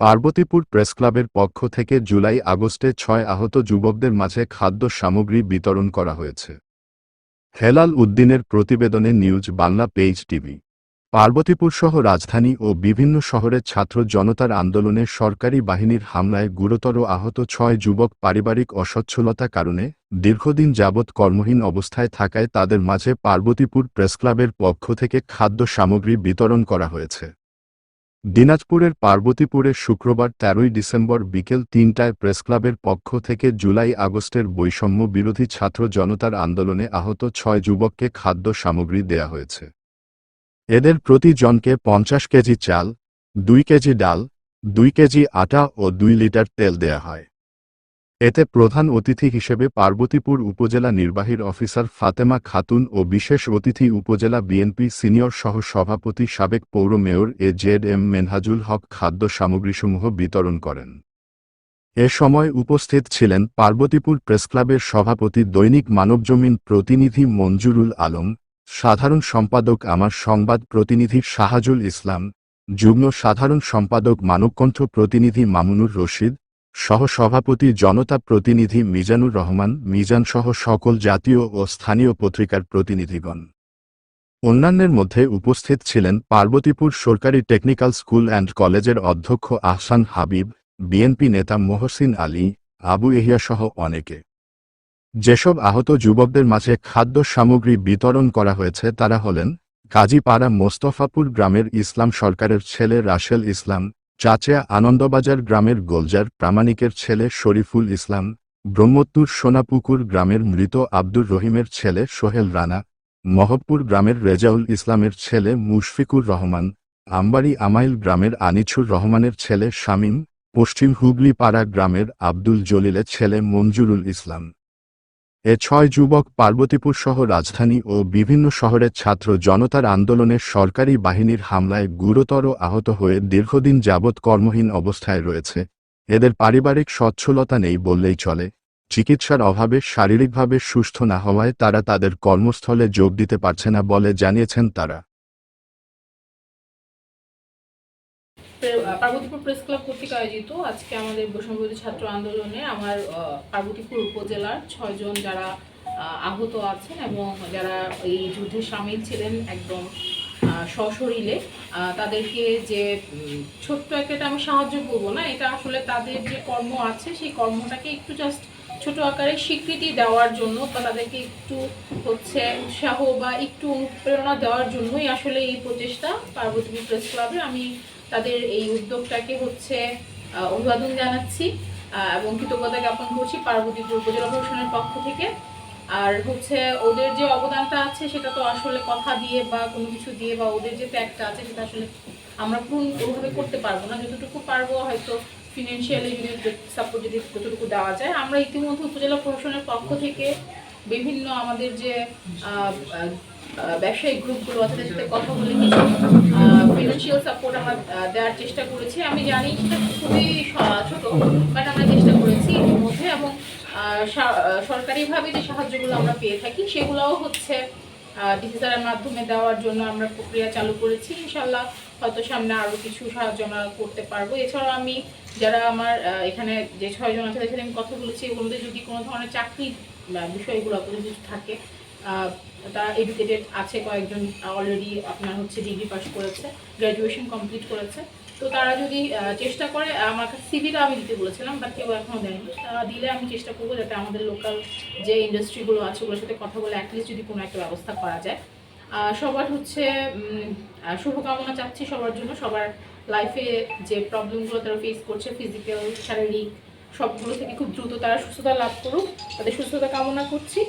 পার্বতীপুর প্রেসক্লাবের পক্ষ থেকে জুলাই আগস্টে ছয় আহত যুবকদের মাঝে খাদ্য সামগ্রী বিতরণ করা হয়েছে। হেলাল উদ্দিনের প্রতিবেদনে news, Bangla page TV. Parbatipur সহ রাজধানী ও বিভিন্ন শহরের ছাত্র জনতার আন্দোলনে সরকারি বাহিনীর হামলায় গুরুতর আহত ছয় যুবক পারিবারিক অসচ্ছলতা কারণে দীর্ঘদিন যাবৎ কর্মহীন অবস্থায় থাকায় তাদের মাঝে পার্বতীপুর প্রেসক্লাবের পক্ষ থেকে খাদ্য সামগ্রী বিতরণ করা হয়েছে। দিনাজপুরের পার্বতীপুরে শুক্রবার তেরোই ডিসেম্বর বিকেল তিনটায় প্রেসক্লাবের পক্ষ থেকে জুলাই আগস্টের বৈষম্য বিরোধী ছাত্র জনতার আন্দোলনে আহত ছয় যুবককে খাদ্য সামগ্রী দেয়া হয়েছে। এদের প্রতি জনকে পঞ্চাশ কেজি চাল, দুই কেজি ডাল, দুই কেজি আটা ও দুই লিটার তেল দেয়া হয়। এতে প্রধান অতিথি হিসেবে পার্বতীপুর উপজেলা নির্বাহীর অফিসার ফাতেমা খাতুন ও বিশেষ অতিথি উপজেলা বিএনপি সিনিয়র সহ সভাপতি সাবেক পৌর mayor A Z M Menhajul Haque খাদ্য সামগ্রীসমূহ বিতরণ করেন। এ সময় উপস্থিত ছিলেন পার্বতীপুর প্রেসক্লাবের সভাপতি দৈনিক মানবজমিন প্রতিনিধি মঞ্জুরুল আলম, সাধারণ সম্পাদক আমার সংবাদ প্রতিনিধি শাহাজুল ইসলাম, যুগ্ম সাধারণ সম্পাদক মানবকণ্ঠ প্রতিনিধি মামুনুর রশিদ সহ-সভাপতি জনতা প্রতিনিধি মিজানুর রহমান মিজানসহ সকল জাতীয় ও স্থানীয় পত্রিকার প্রতিনিধিগণ। অন্যান্যের মধ্যে উপস্থিত ছিলেন পার্বতীপুর সরকারি টেকনিক্যাল স্কুল অ্যান্ড কলেজের অধ্যক্ষ আহসান হাবিব, বিএনপি নেতা মোহসিন আলী, আবু এহিয়া সহ অনেকে। যেসব আহত যুবকদের মাঝে খাদ্য সামগ্রী বিতরণ করা হয়েছে তারা হলেন কাজীপাড়া মোস্তফাপুর গ্রামের ইসলাম সরকারের ছেলে রাশেল ইসলাম চাচা আনন্দবাজার গ্রামের গোলজার প্রামাণিকের ছেলে শরীফুল ইসলাম ব্রহ্মত্তুর সোনাপুকুর গ্রামের মৃত আব্দুর রহিমের ছেলে সোহেল রানা, মহবপুর গ্রামের রেজাউল ইসলামের ছেলে মুশফিকুর রহমান আম্বারি আমাইল গ্রামের আনিছুর রহমানের ছেলে শামীম, পশ্চিম হুগলিপাড়া গ্রামের আব্দুল জলিলের ছেলে মঞ্জুরুল ইসলাম। এ ছয় যুবক পার্বতীপুর সহ রাজধানী ও বিভিন্ন শহরের ছাত্র জনতার আন্দোলনে সরকারি বাহিনীর হামলায় গুরুতর আহত হয়ে দীর্ঘদিন যাবৎ কর্মহীন অবস্থায় রয়েছে। এদের পারিবারিক সচ্ছলতা নেই বললেই চলে। চিকিৎসার অভাবে, শারীরিকভাবে সুস্থ না হওয়ায় তারা তাদের কর্মস্থলে যোগ দিতে পারছে না বলে জানিয়েছেন তারা। পার্বতীপুর প্রেস ক্লাব কর্তৃক আয়োজিত আজকে আমাদের বৈষম্যবিরোধী ছাত্র আন্দোলনে আমার পার্বতীপুর উপজেলার ছয়জন যারা আহত আছেন এবং যারা এই যুদ্ধে সামিল ছিলেন একদম সশরীরে তাদেরকে যে ছোট্ট একটা আমি সাহায্য করব না, এটা আসলে তাদের যে কর্ম আছে সেই কর্মটাকে একটু জাস্ট ছোট আকারে স্বীকৃতি দেওয়ার জন্য বা তাদেরকে একটু হচ্ছে উৎসাহ বা একটু অনুপ্রেরণা দেওয়ার জন্যই আসলে এই প্রচেষ্টা পার্বতীপুর প্রেস ক্লাবে আমি তাদের এই উদ্যোগটাকে হচ্ছে অভিবাদন জানাচ্ছি এবং কৃতজ্ঞতা জ্ঞাপন করছি পার্বতীপুর উপজেলা প্রশাসনের পক্ষ থেকে। আর হচ্ছে ওদের যে অবদানটা আছে, সেটা তো আসলে কথা দিয়ে বা কোনো কিছু দিয়ে বা ওদের যে ত্যাগটা আছে, সেটা আসলে আমরা পূর্ণ ওভাবে করতে পারব না। যতটুকু পারব হয়তো ফিনান্সিয়ালি যদি সাপোর্ট যদি যতটুকু দেওয়া যায়, আমরা ইতিমধ্যে উপজেলা প্রশাসনের পক্ষ থেকে বিভিন্ন আমাদের যে ব্যবসায়িক গ্রুপগুলো আছে সাথে কথা বলে কিছু ফিনান্সিয়াল সাপোর্ট আমরা দেওয়ার চেষ্টা করেছি। আমি জানি সেটা খুবই ছোট বাট আমরা চেষ্টা করেছি ইতিমধ্যে এবং সরকারিভাবে যে সাহায্যগুলো আমরা পেয়ে থাকি সেগুলোও হচ্ছে ডিজিটালের মাধ্যমে দেওয়ার জন্য আমরা প্রক্রিয়া চালু করেছি। ইনশাল্লাহ হয়তো সামনে আরও কিছু সাহায্য আমরা করতে পারব। এছাড়াও আমি যারা আমার এখানে যে ছয়জন আছে, তাদের সাথে আমি কথা বলেছি। এগুলোতে যদি কোনো ধরনের চাকরির বিষয়গুলো কিছু থাকে তারা এডুকেটেড আছে কয়েকজন অলরেডি আপনার হচ্ছে ডিগ্রি পাস করেছে গ্র্যাজুয়েশন কমপ্লিট করেছে। তো তারা যদি চেষ্টা করে, আমার কাছে সিভিটা আমি দিতে বলেছিলাম বাট কেউ এখনও দেয়নি। তারা দিলে আমি চেষ্টা করব যাতে আমাদের লোকাল যে ইন্ডাস্ট্রিগুলো আছে, ওগুলোর সাথে কথা বলে অ্যাটলিস্ট যদি কোনো একটা ব্যবস্থা করা যায়। সবার হচ্ছে শুভকামনা চাচ্ছি সবার জন্য। সবার লাইফে যে প্রবলেমগুলো তারা ফেস করছে ফিজিক্যাল শারীরিক সবগুলো থেকে খুব দ্রুত তারা সুস্থতা লাভ করুক। তাদের সুস্থতা কামনা করছি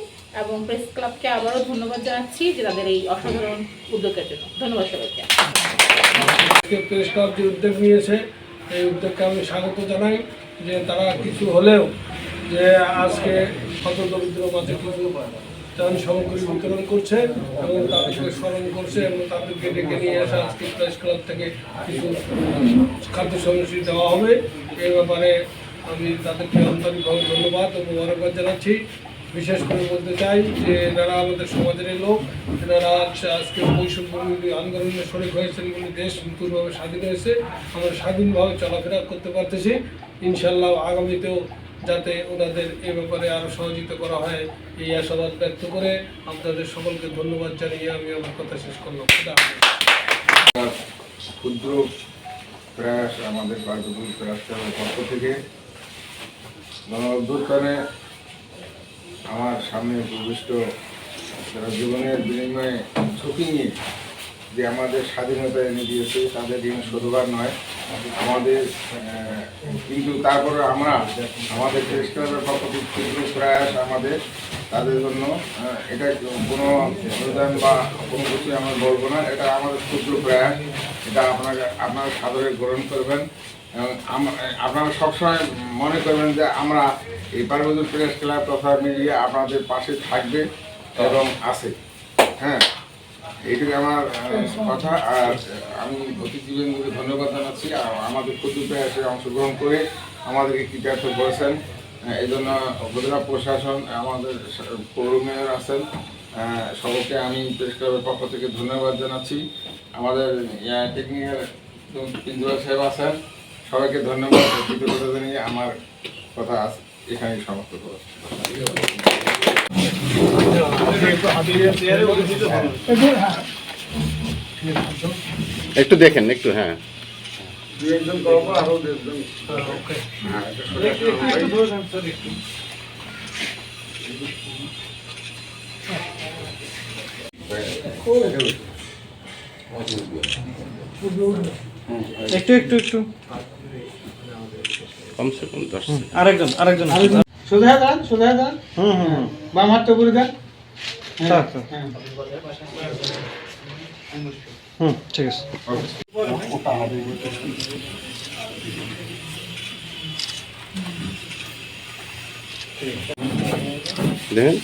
এবং প্রেস ক্লাবকে আবারও ধন্যবাদ জানাচ্ছি যে তাদের এই অসাধারণ উদ্যোগের জন্য। ধন্যবাদ সবাইকে। প্রেস ক্লাব যে উদ্যোগ নিয়েছে, এই উদ্যোগকে আমি স্বাগত জানাই যে তারা কিছু হলেও যে আজকে হত দরিদ্র মাঝে ত্রাণ সামগ্রী বিতরণ করছে এবং তাদেরকে স্মরণ করছে এবং তাদেরকে ডেকে নিয়ে এসে আজকে প্রেস ক্লাব থেকে কিছু খাদ্য সামগ্রী দেওয়া হবে। এই ব্যাপারে আমি তাদেরকে আন্তরিকভাবে ধন্যবাদ ও মোবারকবাদ জানাচ্ছি। বিশেষ করে বলতে চাই যে এনারা আমাদের সমাজের লোক এনারা আজ- আজকে বৈষম্য আন্দোলনে শরিক হয়েছেন বলে দেশ নতুনভাবে স্বাধীন হয়েছে, আমরা স্বাধীনভাবে চলাফেরা করতে পারতেছি। ইনশাল্লাহ আগামীতেও যাতে ওনাদের এ ব্যাপারে আরও সহযোগিতা করা হয়, এই আশাবাদ ব্যক্ত করে আপনাদের সকলকে ধন্যবাদ জানিয়ে আমি আমার কথা শেষ করলাম। ক্ষুদ্র প্রয়াস আমাদের কার্যকরী প্রয়াসের পক্ষ থেকে। গণ অভ্যুত্থানে আমার সামনে উপবিষ্ট যারা জীবনের বিনিময়ে ঝুঁকি নিয়ে যে আমাদের স্বাধীনতা এনে দিয়েছে, তাদের ঋণ শোধবার নয়। আমাদের কিন্তু তারপরে আমরা, আমাদের ক্লাবের পক্ষ প্রয়াস আমাদের, তাদের জন্য এটা কোনো অনুদান বা কোনো কিছু আমরা বলব না। এটা আমাদের ক্ষুদ্র প্রয়াস। এটা আপনাকে আপনারা সাদরে গ্রহণ করবেন। আপনারা সবসময় মনে করবেন যে আমরা এই পার্বত্য প্রেস ক্লাব তথা মিডিয়া আপনাদের পাশে থাকবে এবং আছে। হ্যাঁ এইটুকু আমার কথা। আর আমি অতিথিবৃন্দকে ধন্যবাদ জানাচ্ছি। আর আমাদের ক্ষুদ্র প্রয়াসে অংশগ্রহণ করে আমাদেরকে কৃতার্থ করেছেন। এই জন্য উপজেলা প্রশাসন, আমাদের পৌর মেয়র আছেন। সকলকে আমি প্রেস ক্লাবের পক্ষ থেকে ধন্যবাদ জানাচ্ছি। আমাদের টেকনিক্যাল পিন্দুয়া সাহেব আছেন। সবাইকে ধন্যবাদ কৃতজ্ঞতা জানিয়ে আমার কথা এখানে সমাপ্ত একটু দেখেন একটু হ্যাঁ। একটু একটু একটু কমসে কম দশ আরেকজন আরেকজন সোজা দাঁড়ান সোজা দাঁড়ান। হুম হুম হ্যাঁ, বাম হাতটা উপরে দেন। হ্যাঁ, হ্যাঁ। হুম ঠিক আছে। দেখেন।